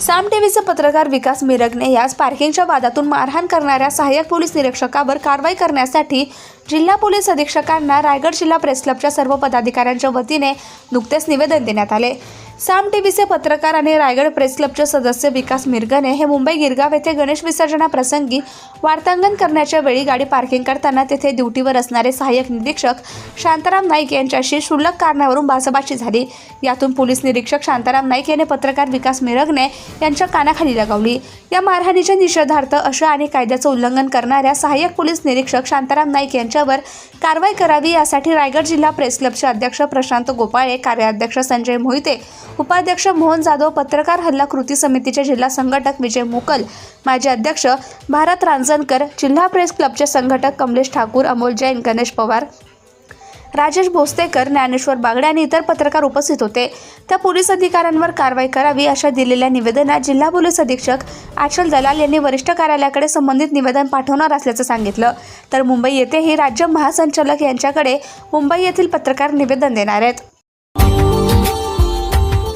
साम टीव्हीचे पत्रकार विकास मिरगने याच पार्किंगच्या वादातून मारहाण करणाऱ्या सहाय्यक पोलीस निरीक्षकावर कारवाई करण्यासाठी जिल्हा पोलीस अधीक्षकांना रायगड जिल्हा प्रेस क्लबच्या सर्व पदाधिकाऱ्यांच्या वतीने नुकतेच निवेदन देण्यात आले. साम टीव्हीचे पत्रकार आणि रायगड प्रेस क्लबचे सदस्य विकास मिरगने हे मुंबई गिरगाव येथे गणेश विसर्जनाप्रसंगी वार्तांकन करण्याच्या वेळी गाडी पार्किंग करताना तेथे ड्युटीवर असणारे सहाय्यक निरीक्षक शांताराम नाईक यांच्याशी क्षुल्लक कारणावरून बाचाबाची झाली. यातून पोलीस निरीक्षक शांताराम नाईक याने पत्रकार विकास मिरगने यांच्या कानाखाली लगावली. या मारहाणीच्या निषेधार्थ अशा आणि कायद्याचं उल्लंघन करणाऱ्या सहाय्यक पोलीस निरीक्षक शांताराम नाईक यांच्यावर कारवाई करावी यासाठी रायगड जिल्हा प्रेस क्लबचे अध्यक्ष प्रशांत गोपाळे कार्याध्यक्ष संजय मोहिते उपाध्यक्ष मोहन जाधव पत्रकार हल्ला कृती समितीचे जिल्हा संघटक विजय मोकल माजी अध्यक्ष भारत रांजणकर जिल्हा प्रेस क्लबचे संघटक कमलेश ठाकूर अमोल जैन गणेश पवार राजेश भोसतेकर ज्ञानेश्वर बागडे आणि इतर पत्रकार उपस्थित होते. त्या पोलीस अधिकाऱ्यांवर कारवाई करावी अशा दिलेल्या निवेदनात जिल्हा पोलीस अधीक्षक आचल दलाल यांनी वरिष्ठ कार्यालयाकडे संबंधित निवेदन पाठवणार असल्याचं सांगितलं. तर मुंबई येथेही राज्य महासंचालक यांच्याकडे मुंबई येथील पत्रकार निवेदन देणार आहेत.